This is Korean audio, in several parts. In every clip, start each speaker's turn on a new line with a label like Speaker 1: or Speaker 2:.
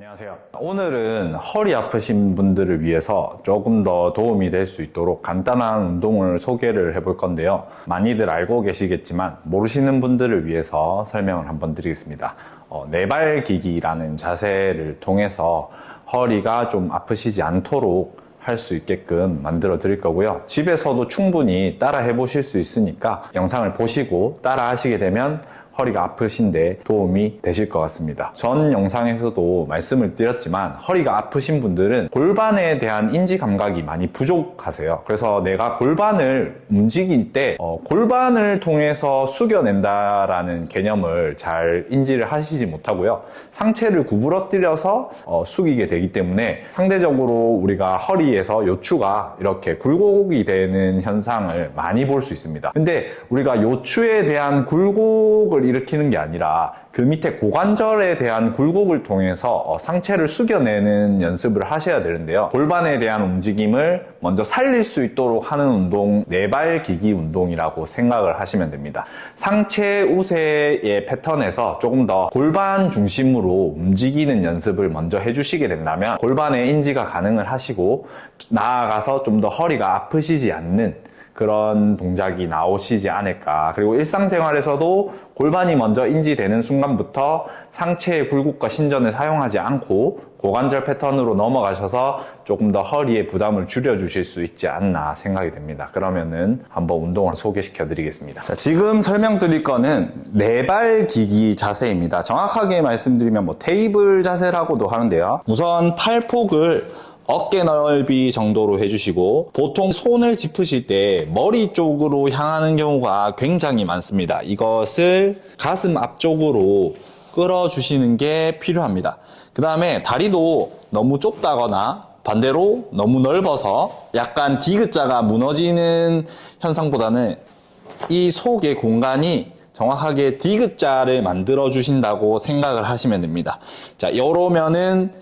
Speaker 1: 안녕하세요. 오늘은 허리 아프신 분들을 위해서 조금 더 도움이 될 수 있도록 간단한 운동을 소개를 해볼 건데요. 많이들 알고 계시겠지만 모르시는 분들을 위해서 설명을 한번 드리겠습니다. 어, 네발기기라는 자세를 통해서 허리가 좀 아프시지 않도록 할수 있게끔 만들어 드릴 거고요. 집에서도 충분히 따라 해보실 수 있으니까 영상을 보시고 따라 하시게 되면 허리가 아프신데 도움이 되실 것 같습니다. 전 영상에서도 말씀을 드렸지만 허리가 아프신 분들은 골반에 대한 인지 감각이 많이 부족하세요. 그래서 내가 골반을 움직일 때 어, 골반을 통해서 숙여낸다라는 개념을 잘 인지를 하시지 못하고요. 상체를 구부러뜨려서 어, 숙이게 되기 때문에 상대적으로 우리가 허리에서 요추가 이렇게 굴곡이 되는 현상을 많이 볼 수 있습니다. 근데 우리가 요추에 대한 굴곡을 일으키는 게 아니라 그 밑에 고관절에 대한 굴곡을 통해서 어, 상체를 숙여내는 연습을 하셔야 되는데요. 골반에 대한 움직임을 먼저 살릴 수 있도록 하는 운동, 네발기기 운동이라고 생각을 하시면 됩니다. 상체 우세의 패턴에서 조금 더 골반 중심으로 움직이는 연습을 먼저 해주시게 된다면 골반의 인지가 가능을 하시고 나아가서 좀 더 허리가 아프시지 않는 그런 동작이 나오시지 않을까. 그리고 일상생활에서도 골반이 먼저 인지되는 순간부터 상체의 굴곡과 신전을 사용하지 않고 고관절 패턴으로 넘어가셔서 조금 더 허리에 부담을 줄여주실 수 있지 않나 생각이 됩니다. 그러면은 한번 운동을 소개시켜 드리겠습니다. 자, 지금 설명드릴 거는 네발 기기 자세입니다. 정확하게 말씀드리면 뭐 테이블 자세라고도 하는데요. 우선 팔폭을 어깨 넓이 정도로 해주시고 보통 손을 짚으실 때 머리 쪽으로 향하는 경우가 굉장히 많습니다. 이것을 가슴 앞쪽으로 끌어주시는 게 필요합니다. 그 다음에 다리도 너무 좁다거나 반대로 너무 넓어서 약간 디귿자가 무너지는 현상보다는 이 속의 공간이 정확하게 디귿자를 만들어 주신다고 생각을 하시면 됩니다. 자, 이러면은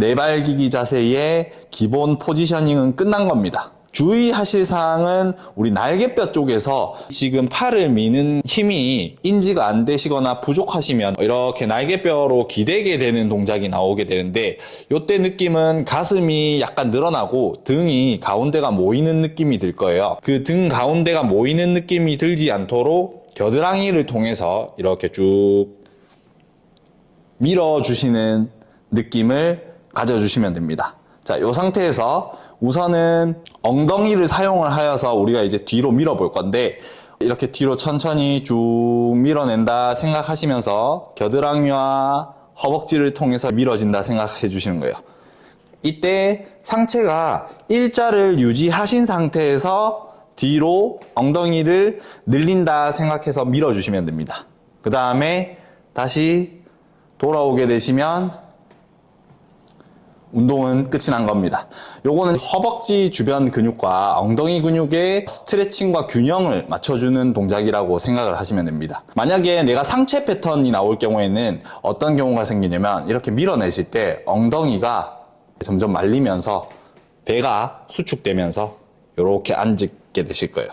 Speaker 1: 네발기기 자세의 기본 포지셔닝은 끝난 겁니다. 주의하실 사항은 우리 날개뼈 쪽에서 지금 팔을 미는 힘이 인지가 안 되시거나 부족하시면 이렇게 날개뼈로 기대게 되는 동작이 나오게 되는데 이때 느낌은 가슴이 약간 늘어나고 등이 가운데가 모이는 느낌이 들 거예요. 그 등 가운데가 모이는 느낌이 들지 않도록 겨드랑이를 통해서 이렇게 쭉 밀어주시는 느낌을 가져주시면 됩니다. 자, 이 상태에서 우선은 엉덩이를 사용을 하여서 우리가 이제 뒤로 밀어볼 건데 이렇게 뒤로 천천히 쭉 밀어낸다 생각하시면서 겨드랑이와 허벅지를 통해서 밀어진다 생각해 주시는 거예요. 이때 상체가 일자를 유지하신 상태에서 뒤로 엉덩이를 늘린다 생각해서 밀어주시면 됩니다. 그 다음에 다시 돌아오게 되시면 운동은 끝이 난 겁니다. 요거는 허벅지 주변 근육과 엉덩이 근육의 스트레칭과 균형을 맞춰주는 동작이라고 생각을 하시면 됩니다. 만약에 내가 상체 패턴이 나올 경우에는 어떤 경우가 생기냐면 이렇게 밀어내실 때 엉덩이가 점점 말리면서 배가 수축되면서 이렇게 앉게 되실 거예요.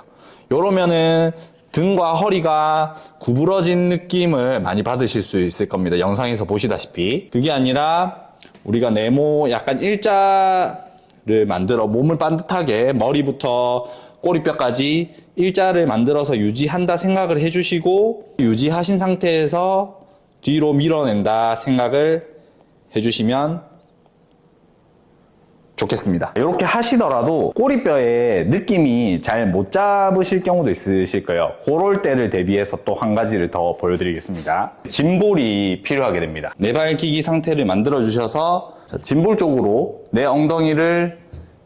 Speaker 1: 요러면은 등과 허리가 구부러진 느낌을 많이 받으실 수 있을 겁니다. 영상에서 보시다시피. 그게 아니라 우리가 네모 약간 일자를 만들어 몸을 반듯하게 머리부터 꼬리뼈까지 일자를 만들어서 유지한다 생각을 해주시고 유지하신 상태에서 뒤로 밀어낸다 생각을 해주시면 좋겠습니다. 이렇게 하시더라도 꼬리뼈에 느낌이 잘 못 잡으실 경우도 있으실 거예요. 그럴 때를 대비해서 또 한 가지를 더 보여드리겠습니다. 짐볼이 필요하게 됩니다. 네발기기 상태를 만들어 주셔서 짐볼 쪽으로 내 엉덩이를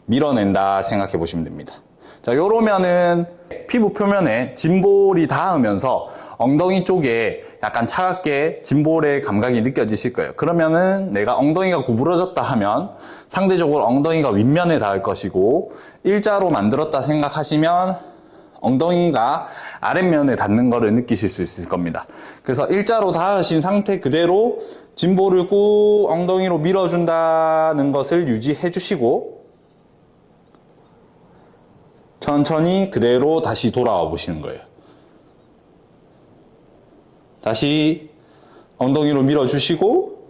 Speaker 1: 밀어낸다 생각해 보시면 됩니다. 자, 요러면은 피부 표면에 짐볼이 닿으면서 엉덩이 쪽에 약간 차갑게 짐볼의 감각이 느껴지실 거예요. 그러면은 내가 엉덩이가 구부러졌다 하면 상대적으로 엉덩이가 윗면에 닿을 것이고 일자로 만들었다 생각하시면 엉덩이가 아랫면에 닿는 것을 느끼실 수 있을 겁니다. 그래서 일자로 닿으신 상태 그대로 짐볼을 꾹 엉덩이로 밀어준다는 것을 유지해 주시고 천천히 그대로 다시 돌아와 보시는 거예요. 다시 엉덩이로 밀어주시고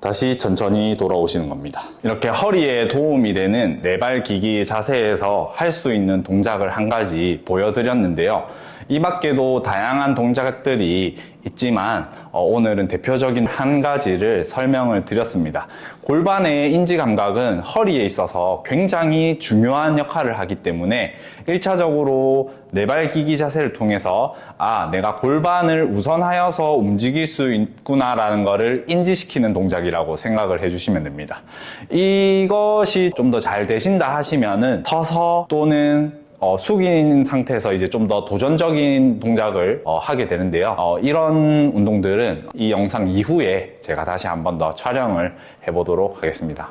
Speaker 1: 다시 천천히 돌아오시는 겁니다. 이렇게 허리에 도움이 되는 네발 기기 자세에서 할 수 있는 동작을 한 가지 보여드렸는데요. 이 밖에도 다양한 동작들이 있지만 어, 오늘은 대표적인 한 가지를 설명을 드렸습니다. 골반의 인지 감각은 허리에 있어서 굉장히 중요한 역할을 하기 때문에 1차적으로 네발 기기 자세를 통해서 아 내가 골반을 우선하여서 움직일 수 있구나라는 것을 인지시키는 동작이라고 생각을 해주시면 됩니다. 이것이 좀 더 잘 되신다 하시면은 서서 또는 어, 숙인 상태에서 이제 좀 더 도전적인 동작을 어, 하게 되는데요. 어, 이런 운동들은 이 영상 이후에 제가 다시 한번 더 촬영을 해보도록 하겠습니다.